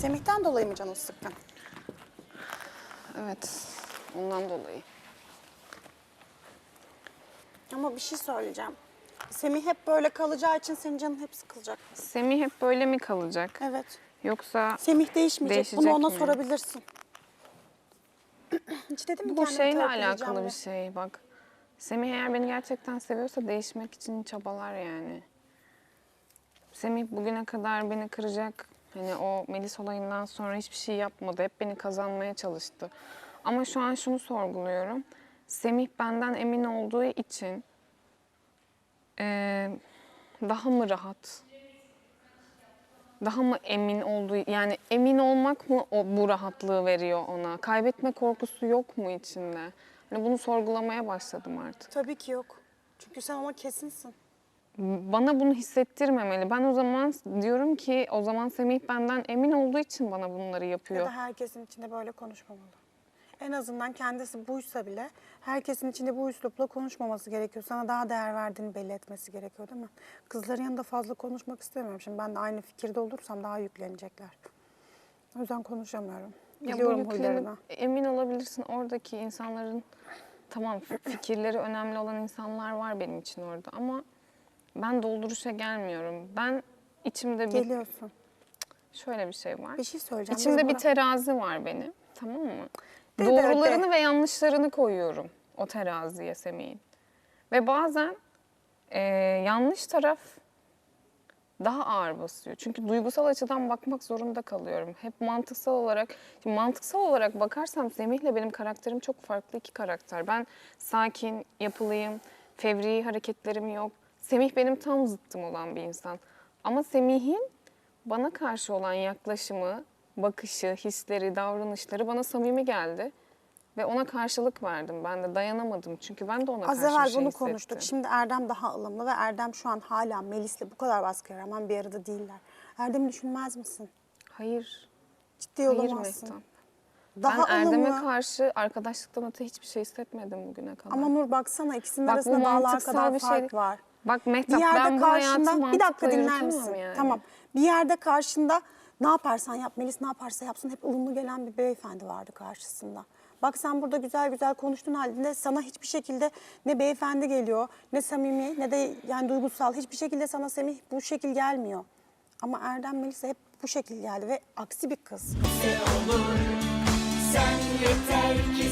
Semih'ten dolayı mı canın sıkkın? Evet, ondan dolayı. Ama bir şey söyleyeceğim. Semih hep böyle kalacağı için senin canın hep sıkılacak. Semih hep böyle mi kalacak? Evet. Yoksa Semih değişmeyecek. Değişecek Bunu ona mi? sorabilirsin. Hiç dedim mi bu kendimi şeyle alakalı diye? bir şey bak. Semih eğer beni gerçekten seviyorsa değişmek için çabalar yani. Semih bugüne kadar beni kıracak. Hani o Melis olayından sonra hiçbir şey yapmadı. Hep beni kazanmaya çalıştı. Ama şu an şunu sorguluyorum. Semih benden emin olduğu için eee, daha mı rahat? Daha mı emin olduğu yani emin olmak mı o bu rahatlığı veriyor ona? Kaybetme korkusu yok mu içinde? Hani bunu sorgulamaya başladım artık. Tabii ki yok. Çünkü sen ona kesinsin. Bana bunu hissettirmemeli. Ben o zaman diyorum ki o zaman Semih benden emin olduğu için bana bunları Ya yapıyor. da herkesin içinde böyle konuşmamalı. En azından kendisi buysa bile herkesin içinde bu üslupla konuşmaması gerekiyor. Sana daha değer verdiğini belli etmesi gerekiyor değil mi? Kızların yanında fazla konuşmak istemiyorum. Şimdi ben de aynı fikirde olursam daha yüklenecekler. O yüzden konuşamıyorum. Ya bu Biliyorum huylarını. emin olabilirsin oradaki insanların tamam fikirleri önemli olan insanlar var benim için orada ama ben dolduruşa gelmiyorum. Ben içimde bir Geliyorsun. şöyle bir şey var. Bir şey söyleyeceğim. İçimde bir buna- terazi var benim. Tamam mı? De, de, Doğrularını de. ve yanlışlarını koyuyorum o teraziye Semih'in. Ve bazen eee, yanlış taraf daha ağır basıyor. Çünkü duygusal açıdan bakmak zorunda kalıyorum. Hep mantıksal olarak, şimdi mantıksal olarak bakarsam Semih'le benim karakterim çok farklı iki karakter. Ben sakin, yapılıyım, fevri hareketlerim yok. Semih benim tam zıttım olan bir insan. Ama Semih'in bana karşı olan yaklaşımı, bakışı, hisleri, davranışları bana samimi geldi. Ve ona karşılık verdim. Ben de dayanamadım. Çünkü ben de ona Az karşı bir evvel şey bunu hissettim. konuştuk. Şimdi Erdem daha ılımlı ve Erdem şu an hala Melis'le bu kadar baskıya rağmen bir arada değiller. Erdem'i düşünmez misin? Hayır. Ciddi Hayır olamazsın. Mehtap. Daha ben Erdem'e ılımlı. karşı arkadaşlıktan öte hiçbir şey hissetmedim bugüne kadar. Ama Nur baksana ikisinin Bak bu arasında dağlar mantıksal kadar bir fark şey. var. Bak Bir Mehtap yerde ben bu hayatı karşında bir dakika dinler misin? yani. Tamam. Bir yerde karşında ne yaparsan yap Melis ne yaparsa yapsın hep ılımlı gelen bir beyefendi vardı karşısında. Bak sen burada güzel güzel konuştuğun halde sana hiçbir şekilde ne beyefendi geliyor ne samimi ne de yani duygusal hiçbir şekilde sana Semih bu şekil gelmiyor. Ama Erdem Melis'e hep bu şekil geldi ve aksi bir kız. Sen yeter ki